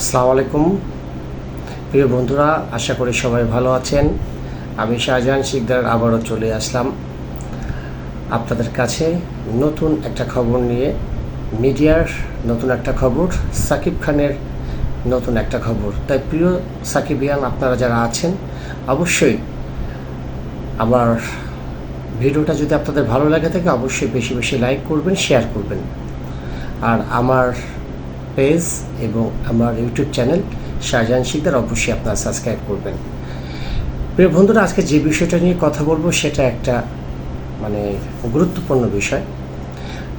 আসসালামু আলাইকুম। প্রিয় বন্ধুরা, আশা করি সবাই ভালো আছেন। আমি শাহজাহান শিকদার, আবারও চলে আসলাম আপনাদের কাছে নতুন একটা খবর নিয়ে। মিডিয়ার নতুন একটা খবর, সাকিব খানের নতুন একটা খবর। তাই প্রিয় সাকিবিয়ান আপনারা যারা আছেন, অবশ্যই আমার ভিডিওটা যদি আপনাদের ভালো লাগে থাকে, অবশ্যই বেশি বেশি লাইক করবেন, শেয়ার করবেন। আর আমার পেজ এবং আমার ইউটিউব চ্যানেল শাহজাহান শিকদার অবশ্যই আপনারা সাবস্ক্রাইব করবেন। প্রিয় বন্ধুরা, আজকে যে বিষয়টা নিয়ে কথা বলব সেটা একটা মানে গুরুত্বপূর্ণ বিষয়।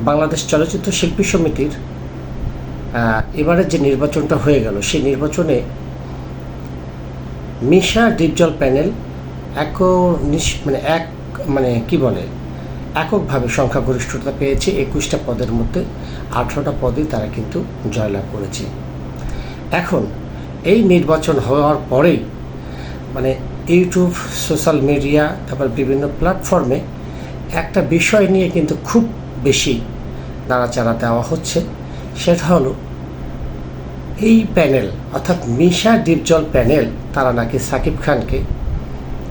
বাংলাদেশ চলচ্চিত্র শিল্পী সমিতির এবারের যে নির্বাচনটা হয়ে গেল, সেই নির্বাচনে মিশা ডিপজল প্যানেল এক মানে এক মানে কি বলে? এককভাবে সংখ্যাগরিষ্ঠতা পেয়েছে একুশটা পদের মধ্যে, আঠারোটা পদে তারা কিন্তু জয়লাভ করেছে। এখন, এই নির্বাচন হওয়ার পরেই মানে ইউটিউব, সোশ্যাল মিডিয়া, তারপর বিভিন্ন প্ল্যাটফর্মে একটা বিষয় নিয়ে কিন্তু খুব বেশি নাড়াচাড়া দেওয়া হচ্ছে, সেটা হলো এই প্যানেল, অর্থাৎ মিশা ডিপজল প্যানেল, তারা নাকি সাকিব খানকে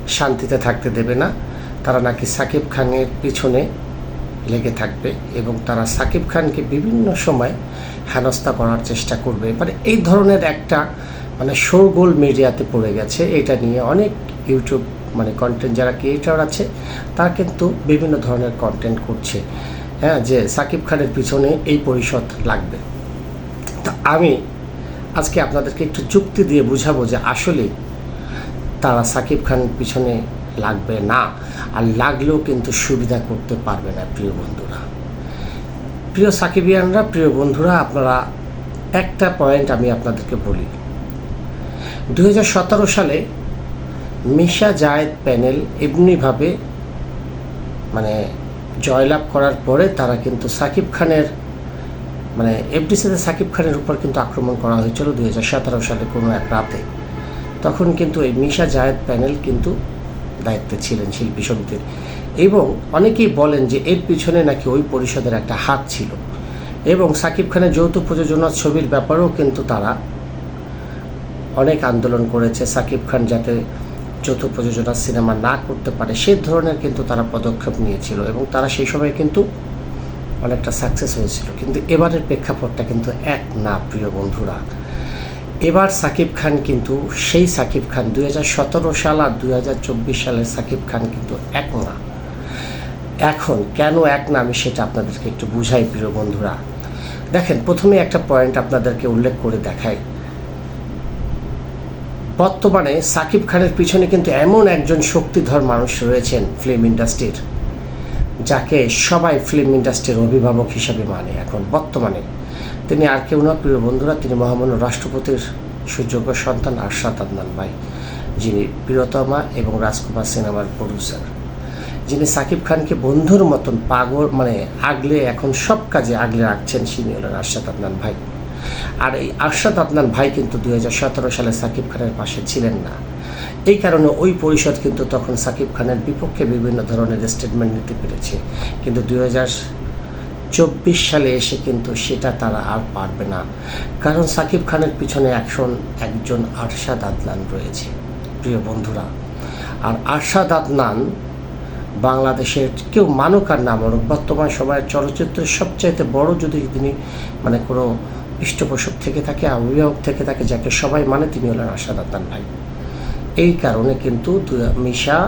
শান্তিতে থাকতে দেবে না। তারা নাকি সাকিব খানের পিছনে লেগে থাকবে এবং তারা সাকিব খানকে বিভিন্ন সময় হেনস্থা করার চেষ্টা করবে। মানে এই ধরনের একটা মানে শোরগোল মিডিয়াতে পড়ে গেছে। এটা নিয়ে অনেক ইউটিউব মানে কন্টেন্ট যারা ক্রিয়েটার আছে, তারা কিন্তু বিভিন্ন ধরনের কন্টেন্ট করছে। হ্যাঁ যে সাকিব খানের পিছনে এই পরিষদ লাগবে। তা আমি আজকে আপনাদেরকে একটু যুক্তি দিয়ে বুঝাবো যে আসলে তারা সাকিব খানের পিছনে লাগবে না। আর লাগলেও কিন্তু সুবিধা করতে পারবে না প্রিয় বন্ধুরা। প্রিয় সাকিবিয়ানরা, প্রিয় বন্ধুরা, আপনারা একটা পয়েন্ট আমি আপনাদেরকে বলি। দু হাজার সতেরো সালে মিশা জায়েদ প্যানেল এমনিভাবে মানে জয়লাভ করার পরে তারা কিন্তু সাকিব খানের মানে এফডিসিতে সাকিব খানের উপর কিন্তু আক্রমণ করা হয়েছিল দুই হাজার সতেরো সালে কোনো এক রাতে। তখন কিন্তু এই মিশা জায়েদ প্যানেল কিন্তু দায়িত্বে ছিলেন শিল্পী সমিতির। এবং অনেকেই বলেন যে এর পিছনে নাকি ওই পরিষদের একটা হাত ছিল। এবং সাকিব খানের যৌথ প্রযোজনা ছবির ব্যাপারেও কিন্তু তারা অনেক আন্দোলন করেছে, সাকিব খান যাতে যৌথ প্রযোজনা সিনেমা না করতে পারে, সে ধরনের কিন্তু তারা পদক্ষেপ নিয়েছিল। এবং তারা সেই সময় কিন্তু অনেকটা সাকসেস হয়েছিল। কিন্তু এবারের প্রেক্ষাপটটা কিন্তু এক না, প্রিয় বন্ধুরা। এবার সাকিব খান কিন্তু, সেই সাকিব খান, দুই হাজার সতেরো সাল আর দু হাজার চব্বিশ সালের সাকিব খান কিন্তু এক না। এখন কেন এক না আমি সেটা আপনাদেরকে একটু বুঝাই, প্রিয় বন্ধুরা। দেখেন, প্রথমে একটা পয়েন্ট আপনাদেরকে উল্লেখ করে দেখাই। বর্তমানে সাকিব খানের পিছনে কিন্তু এমন একজন শক্তিধর মানুষ রয়েছেন ফিল্ম ইন্ডাস্ট্রির যাকে সবাই ফিল্ম ইন্ডাস্ট্রির অভিভাবক হিসাবে মানে এখন বর্তমানে। তিনি আর কেউ না, প্রিয় বন্ধুরা, তিনি মহামান্য রাষ্ট্রপতির সুযোগ্য সন্তান আরশাদ আদনান ভাই, যিনি প্রিয়তমা এবং রাজকুমার সিনেমার প্রডিউসার যিনি সাকিব খানকে বন্ধুর মতন পাগল মানে আগলে, এখন সব কাজে আগলে রাখছেন তিনি হলেন আরশাদ আদনান ভাই। আর এই আরশাদ আদনান ভাই কিন্তু দুই হাজার সতেরো সালে সাকিব খানের পাশে ছিলেন না। এই কারণে ওই পরিষদ কিন্তু তখন সাকিব খানের বিপক্ষে বিভিন্ন ধরনের স্টেটমেন্ট নিতে পেরেছে। কিন্তু দুই হাজার চব্বিশ সালে এসে কিন্তু সেটা তারা আর পারবে না। কারণ সাকিব খানের পিছনে একজন একজন আরশাদ আদনান রয়েছে, প্রিয় বন্ধুরা। আর আরশাদ আদনান বাংলাদেশের কেউ মানুক আর না মানুক, বর্তমান সময়ের চলচ্চিত্রের সবচাইতে বড় যদি তিনি মানে কোনো পৃষ্ঠপোষক থেকে থাকে অভিভাবক থেকে থাকে, যাকে সবাই মানে তিনি হলেন আরশাদ আদনান ভাই। এই কারণে কিন্তু মিশা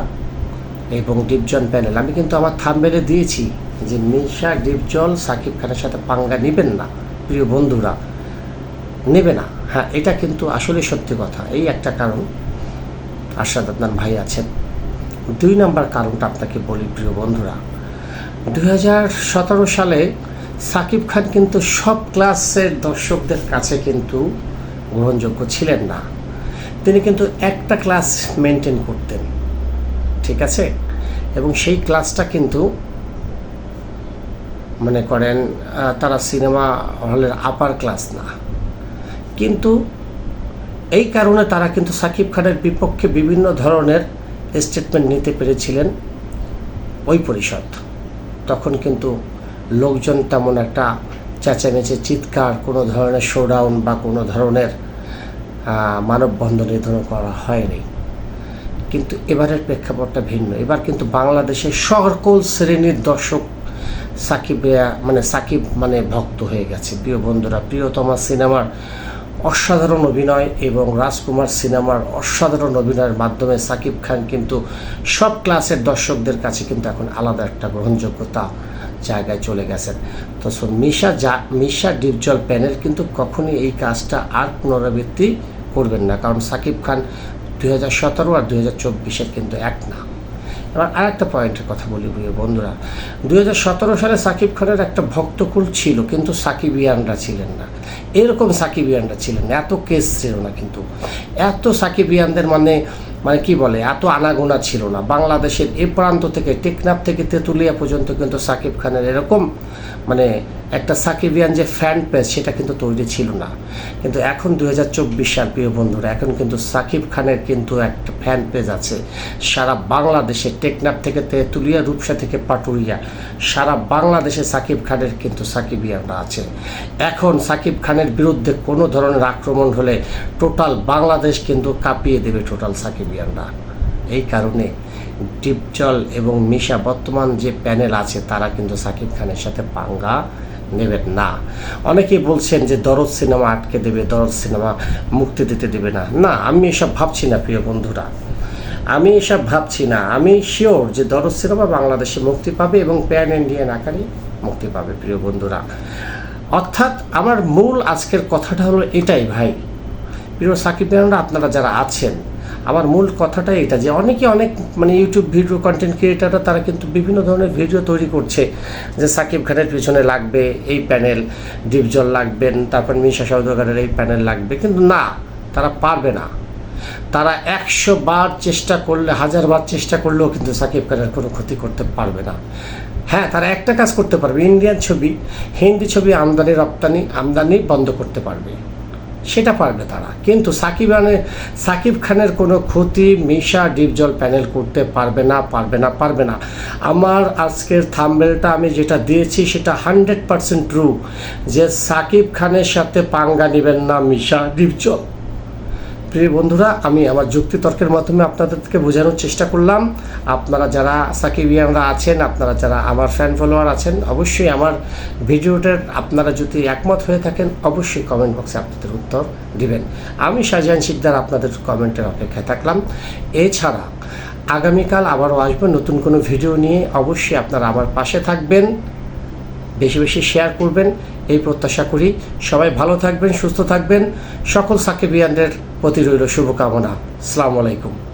এবং ডিপজন প্যানেল, আমি কিন্তু আমার থাম্বেলে দিয়েছি। যে মিশা ডিপজল সাকিব খানের সাথে পাঙ্গা নেবেন না, প্রিয় বন্ধুরা, নেবে না। হ্যাঁ এটা কিন্তু আসলে সত্যি কথা। এই একটা কারণ আরশাদ আদনান ভাই আছেন। দুই নম্বর কারণটা আপনাকে বলি, প্রিয় বন্ধুরা, দুই হাজার সতেরো সালে সাকিব খান কিন্তু সব ক্লাসের দর্শকদের কাছে কিন্তু গ্রহণযোগ্য ছিলেন না। তিনি কিন্তু একটা ক্লাস মেনটেন করতেন, ঠিক আছে? এবং সেই ক্লাসটা কিন্তু মনে করেন তারা সিনেমা হলের আপার ক্লাস না। কিন্তু এই কারণে তারা কিন্তু সাকিব খানের বিপক্ষে বিভিন্ন ধরনের স্টেটমেন্ট নিতে পেরেছিলেন ওই পরিষদ। তখন কিন্তু লোকজন তেমন একটা চেঁচামেচে, চিৎকার, কোনো ধরনের শোডাউন বা কোনো ধরনের মানববন্ধন ধরনের করা হয়নি। কিন্তু এবারের প্রেক্ষাপটটা ভিন্ন। এবার কিন্তু বাংলাদেশের সকল শ্রেণির দর্শক সাকিব মানে সাকিব মানে ভক্ত হয়ে গেছে। প্রিয় বন্ধুরা, প্রিয়তমা সিনেমার অসাধারণ অভিনয় এবং রাজকুমার সিনেমার অসাধারণ অভিনয়ের মাধ্যমে সাকিব খান কিন্তু সব ক্লাসের দর্শকদের কাছে কিন্তু এখন আলাদা একটা গ্রহণযোগ্যতা জায়গায় চলে গেছেন। তো মিশা যা, মিশা ডিপজল প্যানেল কিন্তু কখনই এই কাজটা আর পুনরাবৃত্তি করবেন না। কারণ সাকিব খান দুই হাজার সতেরো আর দুই হাজার চব্বিশের কিন্তু এক না। এবার আর একটা পয়েন্টের কথা বলি প্রিয় বন্ধুরা। দু হাজার সতেরো সালে সাকিব খানের একটা ভক্তকুল ছিল, কিন্তু সাকিব ইয়ানরা ছিলেন না। এরকম সাকিব ইয়ানরা ছিলেন না। এত কেস ছিল না কিন্তু। এত সাকিব ইয়ানদের মানে মানে কি বলে, এত আনাগোনা ছিল না। বাংলাদেশের এ প্রান্ত থেকে, টেকনাফ থেকে, তেঁতুলিয়া পর্যন্ত কিন্তু সাকিব খানের এরকম মানে একটা সাকিবিয়ান যে ফ্যান পেজ সেটা কিন্তু তৈরি ছিল না। কিন্তু এখন দু হাজার চব্বিশ সাল, প্রিয় বন্ধুরা, এখন কিন্তু সাকিব খানের কিন্তু একটা ফ্যান পেজ আছে। সারা বাংলাদেশে, টেকনাফ থেকে, তেঁতুলিয়া, রূপসা থেকে পাটুরিয়া সারা বাংলাদেশে সাকিব খানের কিন্তু সাকিবিয়ানরা আছে। এখন সাকিব খানের বিরুদ্ধে কোনো ধরনের আক্রমণ হলে টোটাল বাংলাদেশ কিন্তু কাঁপিয়ে দেবে টোটাল সাকিবিয়ানরা এই কারণে ডিপজল এবং মিশা বর্তমান যে প্যানেল আছে, তারা কিন্তু সাকিব খানের সাথে পাঙ্গা নেবেন না। অনেকেই বলছেন যে দরদ সিনেমা আটকে দেবে, দরদ সিনেমা মুক্তি দিতে দেবে না। না, আমি এসব ভাবছি না, প্রিয় বন্ধুরা। আমি এসব ভাবছি না। আমি শিওর যে দরদ সিনেমা বাংলাদেশে মুক্তি পাবে এবং প্যান ইন্ডিয়ান আকারে মুক্তি পাবে, প্রিয় বন্ধুরা। অর্থাৎ আমার মূল আজকের কথাটা হলো এটাই ভাই। প্রিয় সাকিব আপনারা যারা আছেন আমার মূল কথাটা এটা যে অনেকে অনেক মানে ইউটিউব ভিডিও কন্টেন্ট ক্রিয়েটাররা তারা কিন্তু বিভিন্ন ধরনের ভিডিও তৈরি করছে যে সাকিব খানের পিছনে লাগবে এই প্যানেল ডিপজল লাগবেন তারপর মিশা সৌদাগরের এই প্যানেল লাগবে। কিন্তু না, তারা পারবে না। তারা একশো বার চেষ্টা করলে, হাজার বার চেষ্টা করলেও কিন্তু সাকিব খানের কোনো ক্ষতি করতে পারবে না। হ্যাঁ তারা একটা কাজ করতে পারবে। ইন্ডিয়ান ছবি, হিন্দি ছবি আমদানি রপ্তানি আমদানি বন্ধ করতে পারবে। সেটা পারবে তারা। কিন্তু সাকিব খানের সাকিব খানের কোনো ক্ষতি মিশা ডিপজল প্যানেল করতে পারবে না পারবে না পারবে না। আমার আজকের থাম্বেলটা আমি যেটা দিয়েছি সেটা হান্ড্রেড পারসেন্ট ট্রু যে সাকিব খানের সাথে পাঙ্গা নেবেন না মিশা ডিপজল। প্রিয় বন্ধুরা, আমি আমার যুক্তিতর্কের মাধ্যমে আপনাদেরকে বোঝানোর চেষ্টা করলাম। আপনারা যারা সাকিবিয়ানরা আছেন, আপনারা যারা আমার ফ্যান ফলোয়ার আছেন, অবশ্যই আমার ভিডিওটার আপনারা যদি একমত হয়ে থাকেন, অবশ্যই কমেন্ট বক্সে আপনাদের উত্তর দিবেন। আমি শাহজাহান শিকদার আপনাদের কমেন্টের অপেক্ষায় থাকলাম। এছাড়া আগামীকাল আবারও আসবেন নতুন কোনো ভিডিও নিয়ে। অবশ্যই আপনারা আমার পাশে থাকবেন, বেশি বেশি শেয়ার করবেন, এই প্রত্যাশা করি। সবাই ভালো থাকবেন, সুস্থ থাকবেন। সকল সাকিবিয়ানদের প্রতি রইল শুভকামনা। সালাম আলাইকুম।